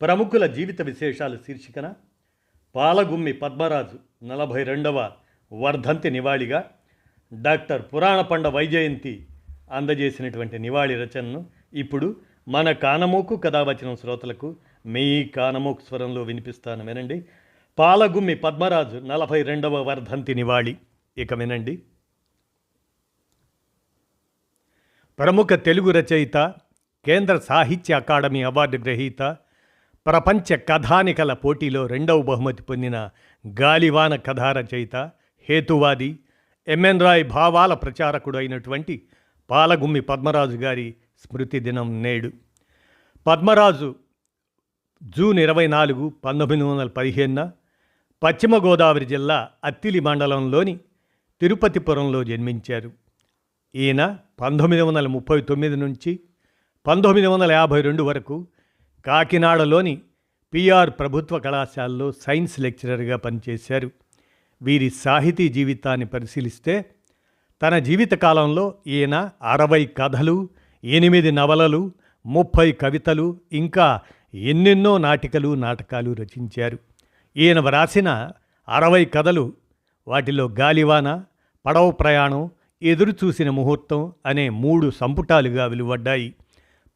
ప్రముఖుల జీవిత విశేషాల శీర్షికన పాలగుమ్మి పద్మరాజు నలభై రెండవ వర్ధంతి నివాళిగా డాక్టర్ పురాణపండ వైజయంతి అందజేసినటువంటి నివాళి రచనను ఇప్పుడు మన కానమోకు కథావచనం శ్రోతలకు మీ కానమోకు స్వరంలో వినిపిస్తాను. వినండి. పాలగుమ్మి పద్మరాజు నలభై రెండవ వర్ధంతి నివాళి. ఇక వినండి. ప్రముఖ తెలుగు రచయిత కేంద్ర సాహిత్య అకాడమీ అవార్డు గ్రహీత ప్రపంచ కథానికల పోటీలో రెండవ బహుమతి పొందిన గాలివాన కథా రచయిత హేతువాది ఎంఎన్ రాయ్ భావాల ప్రచారకుడు అయినటువంటి పాలగుమ్మి పద్మరాజు గారి స్మృతి దినం నేడు. పద్మరాజు జూన్ ఇరవై నాలుగు పంతొమ్మిది వందల పదిహేనున పశ్చిమ గోదావరి జిల్లా అత్తిలి మండలంలోని తిరుపతిపురంలో జన్మించారు. ఈయన పంతొమ్మిది వందల ముప్పై తొమ్మిది నుంచి పంతొమ్మిది వందల యాభై రెండు వరకు కాకినాడలోని పిఆర్ ప్రభుత్వ కళాశాలలో సైన్స్ లెక్చరర్గా పనిచేశారు. వీరి సాహితీ జీవితాన్ని పరిశీలిస్తే తన జీవితకాలంలో ఈయన అరవై కథలు ఎనిమిది నవలలు ముప్పై కవితలు ఇంకా ఎన్నెన్నో నాటికలు నాటకాలు రచించారు. ఈయన వ్రాసిన అరవై కథలు వాటిలో గాలివాన పడవ ప్రయాణం ఎదురుచూసిన ముహూర్తం అనే మూడు సంపుటాలుగా వెలువడ్డాయి.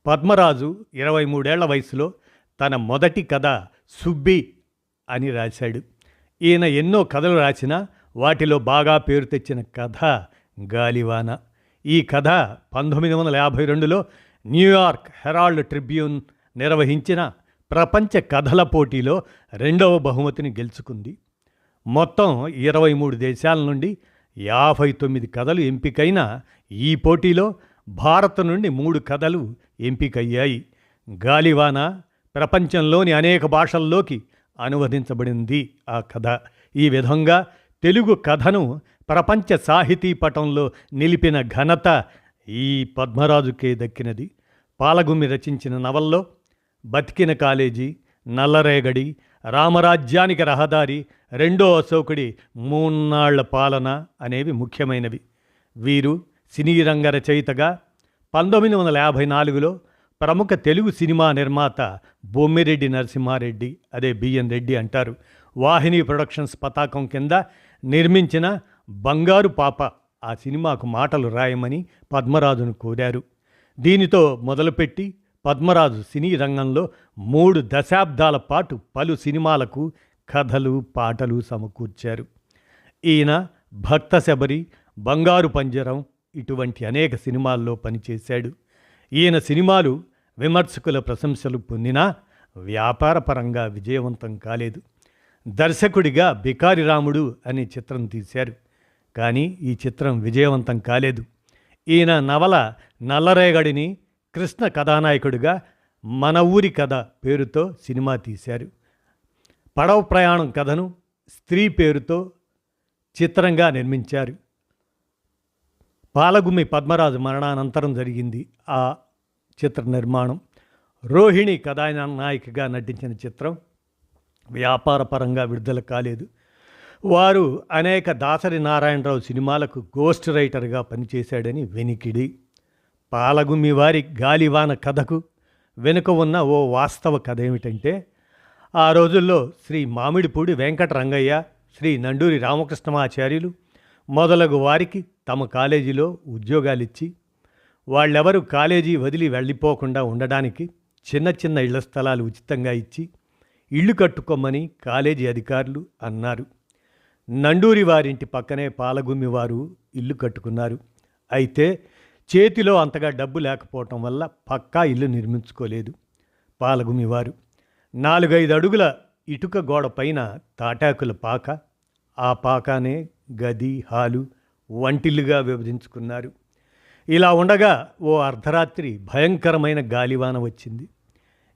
పద్మరాజు ఇరవై మూడేళ్ళ వయసులో తన మొదటి కథ సుబ్బి అని రాశాడు. ఈయన ఎన్నో కథలు రాసినా వాటిలో బాగా పేరు తెచ్చిన కథ గాలివాన. ఈ కథ పంతొమ్మిది వందల యాభై రెండులో న్యూయార్క్ హెరాల్డ్ ట్రిబ్యూన్ నిర్వహించిన ప్రపంచ కథల పోటీలో రెండవ బహుమతిని గెలుచుకుంది. మొత్తం ఇరవై మూడు దేశాల నుండి యాభై తొమ్మిది కథలు ఎంపికైన ఈ పోటీలో భారత్ నుండి మూడు కథలు ఎంపికయ్యాయి. గాలివాన ప్రపంచంలోని అనేక భాషల్లోకి అనువదించబడింది ఆ కథ. ఈ విధంగా తెలుగు కథను ప్రపంచ సాహితీ పటంలో నిలిపిన ఘనత ఈ పద్మరాజుకే దక్కినది. పాలగుమ్మి రచించిన నవల్లో బతికిన కాలేజీ నల్లరేగడి రామరాజ్యానికి రహదారి రెండో అశోకుడి మూన్నాళ్ళ పాలన అనేవి ముఖ్యమైనవి. వీరు సినీ రంగ రచయితగా పంతొమ్మిది వందల యాభై నాలుగులో ప్రముఖ తెలుగు సినిమా నిర్మాత బొమ్మిరెడ్డి నరసింహారెడ్డి అదే బిఎన్ రెడ్డి అంటారు. వాహిని ప్రొడక్షన్స్ పతాకం కింద నిర్మించిన బంగారు పాప ఆ సినిమాకు మాటలు రాయమని పద్మరాజును కోరారు. దీనితో మొదలుపెట్టి పద్మరాజు సినీ రంగంలో మూడు దశాబ్దాల పాటు పలు సినిమాలకు కథలు పాటలు సమకూర్చారు. ఈయన భక్త శబరి బంగారు పంజరం ఇటువంటి అనేక సినిమాల్లో పనిచేశాడు. ఈయన సినిమాలు విమర్శకుల ప్రశంసలు పొందినా వ్యాపారపరంగా విజయవంతం కాలేదు. దర్శకుడిగా బికారి రాముడు అనే చిత్రం తీశారు. కానీ ఈ చిత్రం విజయవంతం కాలేదు. ఈయన నవల నల్లరేగడిని కృష్ణ కథానాయకుడిగా మన ఊరి కథ పేరుతో సినిమా తీశారు. పడవ ప్రయాణం కథను స్త్రీ పేరుతో చిత్రంగా నిర్మించారు. పాలగుమ్మి పద్మరాజు మరణానంతరం జరిగింది ఆ చిత్ర నిర్మాణం. రోహిణి కథానాయికగా నటించిన చిత్రం వ్యాపారపరంగా విడుదల కాలేదు. వారు అనేక దాసరి నారాయణరావు సినిమాలకు గోస్ట్ రైటర్గా పనిచేశాడని వెనికిడి. పాలగుమ్మి వారి గాలివాన కథకు వెనుక ఉన్న ఓ వాస్తవ కథ ఏమిటంటే ఆ రోజుల్లో శ్రీ మామిడిపూడి వెంకటరంగయ్య శ్రీ నండూరి రామకృష్ణమాచార్యులు మొదలగు వారికి తమ కాలేజీలో ఉద్యోగాలిచ్చి వాళ్ళెవరు కాలేజీ వదిలి వెళ్ళిపోకుండా ఉండడానికి చిన్న చిన్న ఇళ్ళ స్థలాలు ఉచితంగా ఇచ్చి ఇళ్ళు కట్టుకోమని కాలేజీ అధికారులు అన్నారు. నండూరి వారింటి పక్కనే పాలగుమ్మి వారు ఇల్లు కట్టుకున్నారు. అయితే చేతిలో అంతగా డబ్బు లేకపోవటం వల్ల పక్కా ఇల్లు నిర్మించుకోలేదు పాలగుమి వారు. నాలుగైదు అడుగుల ఇటుక గోడ పైన తాటాకుల పాక ఆ పాకానే గది హాలు వంటిల్లుగా విభజించుకున్నారు. ఇలా ఉండగా ఓ అర్ధరాత్రి భయంకరమైన గాలివాన వచ్చింది.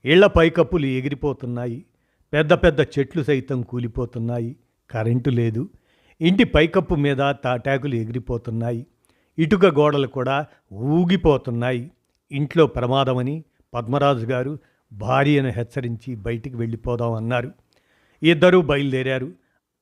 ఇళ్ళ పైకప్పులు ఎగిరిపోతున్నాయి. పెద్ద పెద్ద చెట్లు సైతం కూలిపోతున్నాయి. కరెంటు లేదు. ఇంటి పైకప్పు మీద తాటాకులు ఎగిరిపోతున్నాయి. ఇటుక గోడలు కూడా ఊగిపోతున్నాయి. ఇంట్లో ప్రమాదమని పద్మరాజు గారు భార్యను హెచ్చరించి బయటికి వెళ్ళిపోదాం అన్నారు. ఇద్దరూ బయలుదేరారు.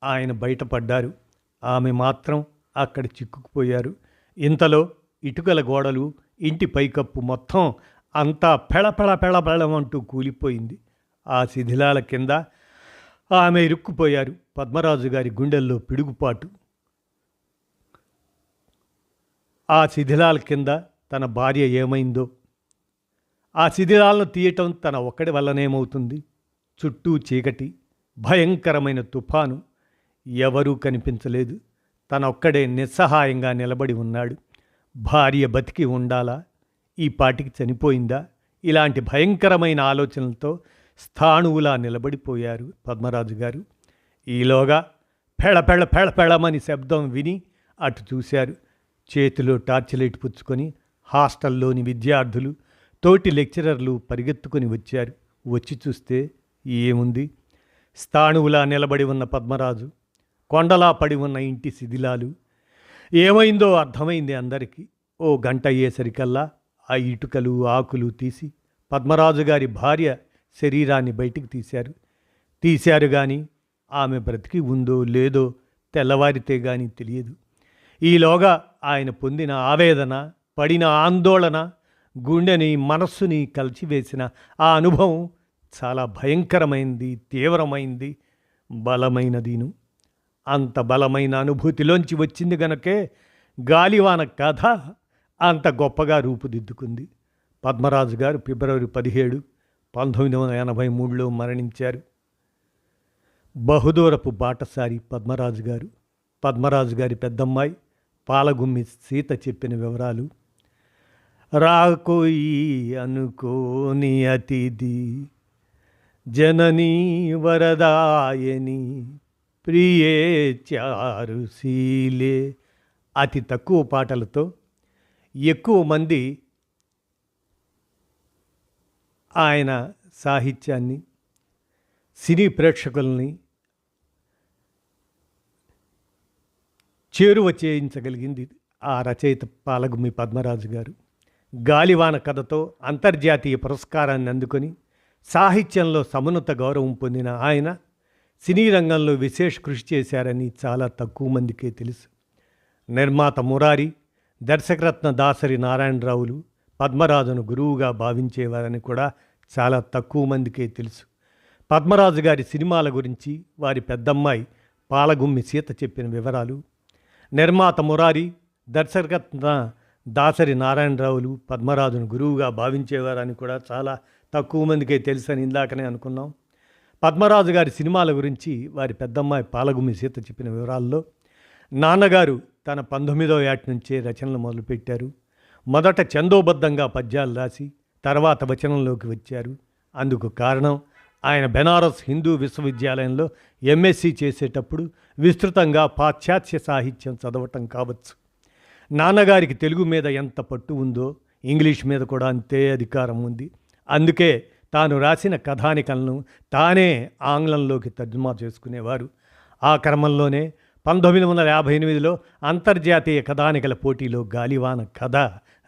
ఆయన బయటపడ్డారు. ఆమె మాత్రం అక్కడ చిక్కుకుపోయారు. ఇంతలో ఇటుకల గోడలు ఇంటి పైకప్పు మొత్తం అంతా పెళపెళ పెళపెళమంటూ కూలిపోయింది. ఆ శిథిలాల కింద ఆమె ఇరుక్కుపోయారు పద్మరాజు గారి గుండెల్లో పిడుగుపాటు. ఆ శిథిలాల కింద తన భార్య ఏమైందో? ఆ శిథిలాలను తీయటం తన ఒక్కడి వల్లనేమవుతుంది? చుట్టూ చీకటి భయంకరమైన తుఫాను. ఎవరూ కనిపించలేదు. తన ఒక్కడే నిస్సహాయంగా నిలబడి ఉన్నాడు. భార్య బతికి ఉండాలా? ఈ పాటికి చనిపోయిందా? ఇలాంటి భయంకరమైన ఆలోచనలతో స్థాణువులా నిలబడిపోయారు పద్మరాజు గారు. ఈలోగా పెళపెళ పెళపెళమని శబ్దం విని అటు చూశారు. చేతిలో టార్చ్ లైట్ పుచ్చుకొని హాస్టల్లోని విద్యార్థులు తోటి లెక్చరర్లు పరిగెత్తుకొని వచ్చారు. వచ్చి చూస్తే ఏముంది? స్థాణువులా నిలబడి ఉన్న పద్మరాజు కొండలా పడి ఉన్న ఇంటి శిథిలాలు. ఏమైందో అర్థమైంది అందరికీ. ఓ గంట అయ్యేసరికల్లా ఆ ఇటుకలు ఆకులు తీసి పద్మరాజు గారి భార్య శరీరాన్ని బయటికి తీశారు. తీశారు కానీ ఆమె బ్రతికి ఉందో లేదో తెల్లవారితే కానీ తెలియదు. ఈలోగా ఆయన పొందిన ఆవేదన పడిన ఆందోళన గుండెని మనస్సుని కలిచివేసిన ఆ అనుభవం చాలా భయంకరమైంది తీవ్రమైంది బలమైనదిను. అంత బలమైన అనుభూతిలోంచి వచ్చింది గనకే గాలివాన కథ అంత గొప్పగా రూపుదిద్దుకుంది. పద్మరాజు గారు ఫిబ్రవరి పదిహేడు పంతొమ్మిది వందల ఎనభై మూడులో మరణించారు. బహుదూరపు బాటసారి పద్మరాజు గారు పద్మరాజు గారి పెద్దమ్మాయి పాలగుమ్మి సీత చెప్పిన వివరాలు. రాకోయి అనుకోని అతిథి జననీ వరదాయని ప్రియే చారుశీలే అతి తక్కువ పాటలతో ఎక్కువ మంది ఆయన సాహిత్యాన్ని సినీ ప్రేక్షకుల్ని చేరువ చేయించగలిగింది ఆ రచయిత పాలగుమ్మి పద్మరాజు గారు. గాలివాన కథతో అంతర్జాతీయ పురస్కారాన్ని అందుకొని సాహిత్యంలో సమున్నత గౌరవం పొందిన ఆయన సినీ రంగంలో విశేష కృషి చేశారని చాలా తక్కువ మందికే తెలుసు. నిర్మాత మురారి దర్శకరత్న దాసరి నారాయణరావులు పద్మరాజును గురువుగా భావించేవారని కూడా చాలా తక్కువ మందికే తెలుసు. పద్మరాజు గారి సినిమాల గురించి వారి పెద్దమ్మాయి పాలగుమ్మి సీత చెప్పిన వివరాలు నిర్మాత మురారి దర్శకరత్న దాసరి నారాయణరావులు పద్మరాజును గురువుగా భావించేవారని కూడా చాలా తక్కువ మందికే తెలుసని ఇందాకనే అనుకున్నాం. పద్మరాజు గారి సినిమాల గురించి వారి పెద్దమ్మాయి పాలగుమి సీత చెప్పిన వివరాల్లో నాన్నగారు తన పంతొమ్మిదవ ఏట నుంచే రచనలు మొదలుపెట్టారు. మొదట చందోబద్ధంగా పద్యాలు రాసి తర్వాత వచనంలోకి వచ్చారు. అందుకు కారణం ఆయన బెనారస్ హిందూ విశ్వవిద్యాలయంలో ఎంఎస్సి చేసేటప్పుడు విస్తృతంగా పాశ్చాత్య సాహిత్యం చదవటం కావచ్చు. నాన్నగారికి తెలుగు మీద ఎంత పట్టు ఉందో ఇంగ్లీష్ మీద కూడా అంతే అధికారం ఉంది. అందుకే తాను రాసిన కథానికలను తానే ఆంగ్లంలోకి తర్జుమా చేసుకునేవారు. ఆ క్రమంలోనే పంతొమ్మిది వందల యాభై ఎనిమిదిలో అంతర్జాతీయ కథానికల పోటీలో గాలివాన కథ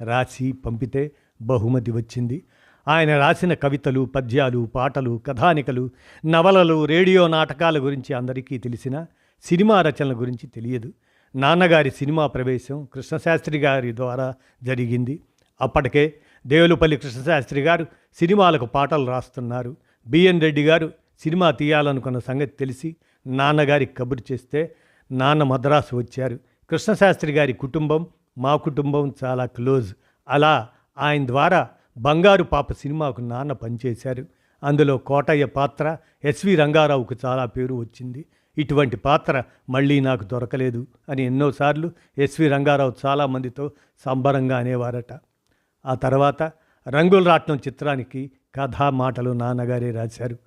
రాసి పంపితే బహుమతి వచ్చింది. ఆయన రాసిన కవితలు పద్యాలు పాటలు కథానికలు నవలలు రేడియో నాటకాల గురించి అందరికీ తెలిసిన సినిమా రచనల గురించి తెలియదు. నాన్నగారి సినిమా ప్రవేశం కృష్ణశాస్త్రి గారి ద్వారా జరిగింది. అప్పటికే దేవులపల్లి కృష్ణశాస్త్రి గారు సినిమాలకు పాటలు రాస్తున్నారు. బిఎన్ రెడ్డి గారు సినిమా తీయాలనుకున్న సంగతి తెలిసి నాన్నగారికి కబురు చేస్తే నాన్న మద్రాసు వచ్చారు. కృష్ణశాస్త్రి గారి కుటుంబం మా కుటుంబం చాలా క్లోజ్. అలా ఆయన ద్వారా బంగారు పాప సినిమాకు నాన్న పనిచేశారు. అందులో కోటయ్య పాత్ర ఎస్వి రంగారావుకు చాలా పేరు వచ్చింది. ఇటువంటి పాత్ర మళ్ళీ నాకు దొరకలేదు అని ఎన్నోసార్లు ఎస్వి రంగారావు చాలామందితో సంబరంగా అనేవారట. ఆ తర్వాత రంగుల రాట్నం చిత్రానికి కథ మాటలు నాన్నగారే రాశారు.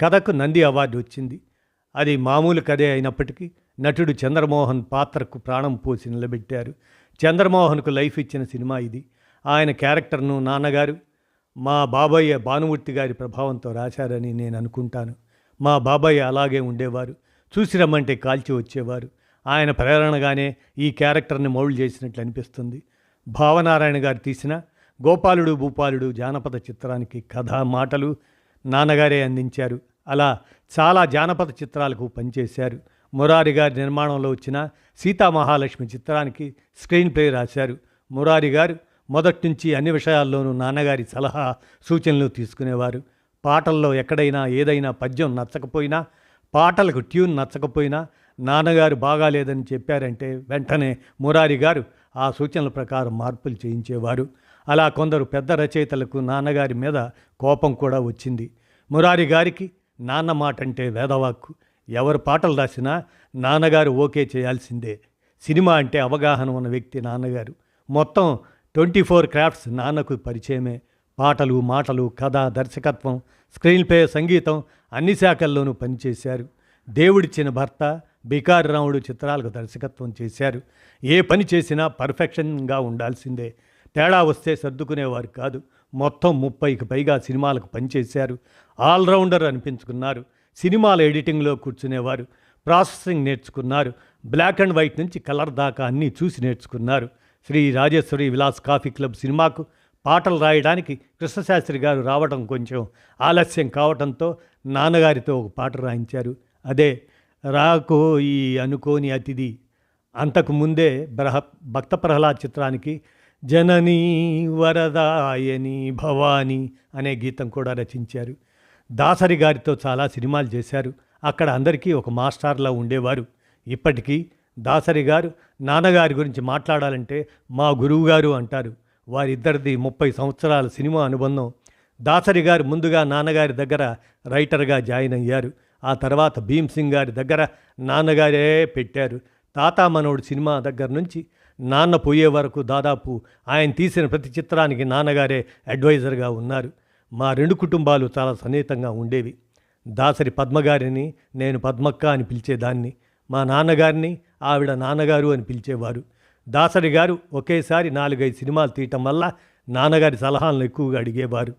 కథకు నంది అవార్డు వచ్చింది. అది మామూలు కథే అయినప్పటికీ నటుడు చంద్రమోహన్ పాత్రకు ప్రాణం పోసి నిలబెట్టారు. చంద్రమోహన్కు లైఫ్ ఇచ్చిన సినిమా ఇది. ఆయన క్యారెక్టర్ను నాన్నగారు మా బాబయ్య భానుమూర్తి గారి ప్రభావంతో రాశారని నేను అనుకుంటాను. మా బాబాయ్ అలాగే ఉండేవారు. చూసి రమ్మంటే కాల్చి వచ్చేవారు. ఆయన ప్రేరణగానే ఈ క్యారెక్టర్ని మౌల్డ్ చేసినట్లు అనిపిస్తుంది. భావనారాయణ గారు తీసిన గోపాలుడు భూపాలుడు జానపద చిత్రానికి కథ మాటలు నాన్నగారే అందించారు. అలా చాలా జానపద చిత్రాలకు పనిచేశారు. మురారి గారి నిర్మాణంలో వచ్చిన సీతామహాలక్ష్మి చిత్రానికి స్క్రీన్ ప్లే రాశారు. మురారి గారు మొదటి నుంచి అన్ని విషయాల్లోనూ నాన్నగారి సలహా సూచనలు తీసుకునేవారు. పాటల్లో ఎక్కడైనా ఏదైనా పద్యం నచ్చకపోయినా పాటలకు ట్యూన్ నచ్చకపోయినా నాన్నగారు బాగాలేదని చెప్పారంటే వెంటనే మురారి గారు ఆ సూచనల ప్రకారం మార్పులు చేయించేవారు. అలా కొందరు పెద్ద రచయితలకు నాన్నగారి మీద కోపం కూడా వచ్చింది. మురారి గారికి నాన్న మాట అంటే వేదవాక్కు. ఎవరు పాటలు రాసినా నాన్నగారు ఓకే చేయాల్సిందే. సినిమా అంటే అవగాహన ఉన్న వ్యక్తి నాన్నగారు. మొత్తం ట్వంటీ ఫోర్ క్రాఫ్ట్స్ నాన్నకు పరిచయమే. పాటలు మాటలు కథ దర్శకత్వం స్క్రీన్ ప్లే సంగీతం అన్ని శాఖల్లోనూ పనిచేశారు. దేవుడిచ్చిన భర్త బికారి రాముడు చిత్రాలకు దర్శకత్వం చేశారు. ఏ పని చేసినా పర్ఫెక్షన్గా ఉండాల్సిందే. తేడా వస్తే సర్దుకునేవారు కాదు. మొత్తం ముప్పైకి పైగా సినిమాలకు పనిచేశారు. ఆల్రౌండర్ అనిపించుకున్నారు. సినిమాల ఎడిటింగ్లో కూర్చునేవారు. ప్రాసెసింగ్ నేర్చుకున్నారు. బ్లాక్ అండ్ వైట్ నుంచి కలర్ దాకా అన్నీ చూసి నేర్చుకున్నారు. శ్రీ రాజేశ్వరి విలాస్ కాఫీ క్లబ్ సినిమాకు పాటలు రాయడానికి కృష్ణశాస్త్రి గారు రావడం కొంచెం ఆలస్యం కావడంతో నాన్నగారితో ఒక పాట రాయించారు. అదే రాకో ఈ అనుకోని అతిథి. అంతకు ముందే బ్రహ భక్త ప్రహ్లాద్ చిత్రానికి జననీ వరదాయని భవాని అనే గీతం కూడా రచించారు. దాసరి గారితో చాలా సినిమాలు చేశారు. అక్కడ అందరికీ ఒక మాస్టార్లా ఉండేవారు. ఇప్పటికీ దాసరి గారు నాన్నగారి గురించి మాట్లాడాలంటే మా గురువుగారు అంటారు. వారిద్దరిది ముప్పై సంవత్సరాల సినిమా అనుబంధం. దాసరి గారు ముందుగా నాన్నగారి దగ్గర రైటర్గా జాయిన్ అయ్యారు. ఆ తర్వాత భీమ్ సింగ్ గారి దగ్గర నాన్నగారే పెట్టారు. తాత మనోడు సినిమా దగ్గర నుంచి నాన్న పోయే వరకు దాదాపు ఆయన తీసిన ప్రతి చిత్రానికి నాన్నగారే అడ్వైజర్గా ఉన్నారు. మా రెండు కుటుంబాలు చాలా సన్నిహితంగా ఉండేవి. దాసరి పద్మగారిని నేను పద్మక్క అని పిలిచేదాన్ని. మా నాన్నగారిని ఆవిడ నాన్నగారు అని పిలిచేవారు. దాసరి గారు ఒకేసారి నాలుగైదు సినిమాలు తీయటం వల్ల నాన్నగారి సలహాలను ఎక్కువగా అడిగేవారు.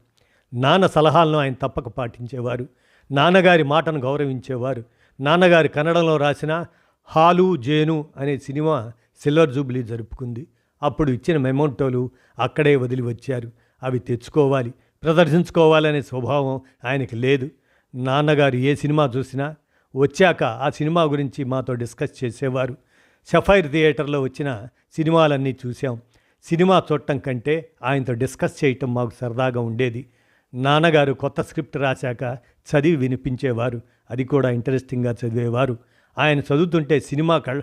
నాన్న సలహాలను ఆయన తప్పక పాటించేవారు. నాన్నగారి మాటను గౌరవించేవారు. నాన్నగారి కన్నడంలో రాసిన హాలు జేను అనే సినిమా సిల్వర్ జూబ్లీ జరుపుకుంది. అప్పుడు ఇచ్చిన మెమోంటోలు అక్కడే వదిలి వచ్చారు. అవి తెచ్చుకోవాలి ప్రదర్శించుకోవాలనే స్వభావం ఆయనకి లేదు. నాన్నగారు ఏ సినిమా చూసినా వచ్చాక ఆ సినిమా గురించి మాతో డిస్కస్ చేసేవారు. సఫైర్ థియేటర్లో వచ్చిన సినిమాలన్నీ చూసాం సినిమా చూడటం కంటే ఆయనతో డిస్కస్ చేయటం మాకు సరదాగా ఉండేది. నాన్నగారు కొత్త స్క్రిప్ట్ రాశాక చదివి వినిపించేవారు. అది కూడా ఇంట్రెస్టింగ్గా చదివేవారు. ఆయన చదువుతుంటే సినిమా కళ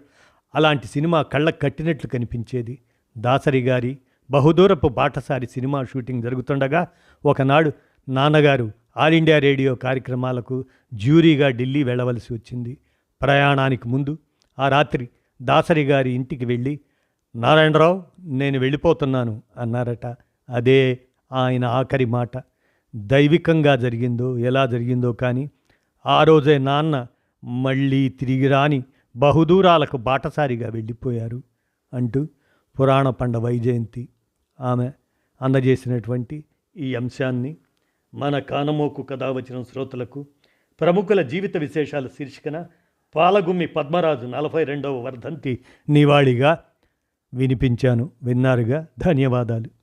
అలాంటి సినిమా కళ్ళకు కట్టినట్లు కనిపించేది. దాసరి గారి బహుదూరపు బాటసారి సినిమా షూటింగ్ జరుగుతుండగా ఒకనాడు నాన్నగారు ఆల్ ఇండియా రేడియో కార్యక్రమాలకు జ్యూరీగా ఢిల్లీ వెళ్ళవలసి వచ్చింది. ప్రయాణానికి ముందు ఆ రాత్రి దాసరి గారి ఇంటికి వెళ్ళి నారాయణరావు నేను వెళ్ళిపోతున్నాను అన్నారట. అదే ఆయన ఆఖరి మాట. దైవికంగా జరిగిందో ఎలా జరిగిందో కానీ ఆ రోజే నాన్న మళ్ళీ తిరిగి రాని బహుదూరాలకు బాటసారిగా వెళ్ళిపోయారు అంటూ పురాణ పండ వైజయంతి ఆమె అందజేసినటువంటి ఈ అంశాన్ని మన కానమోకు కథ వచ్చిన శ్రోతలకు ప్రముఖుల జీవిత విశేషాల శీర్షికన పాలగుమ్మి పద్మరాజు నలభై రెండవ వర్ధంతి నివాళిగా వినిపించాను. విన్నారుగా? ధన్యవాదాలు.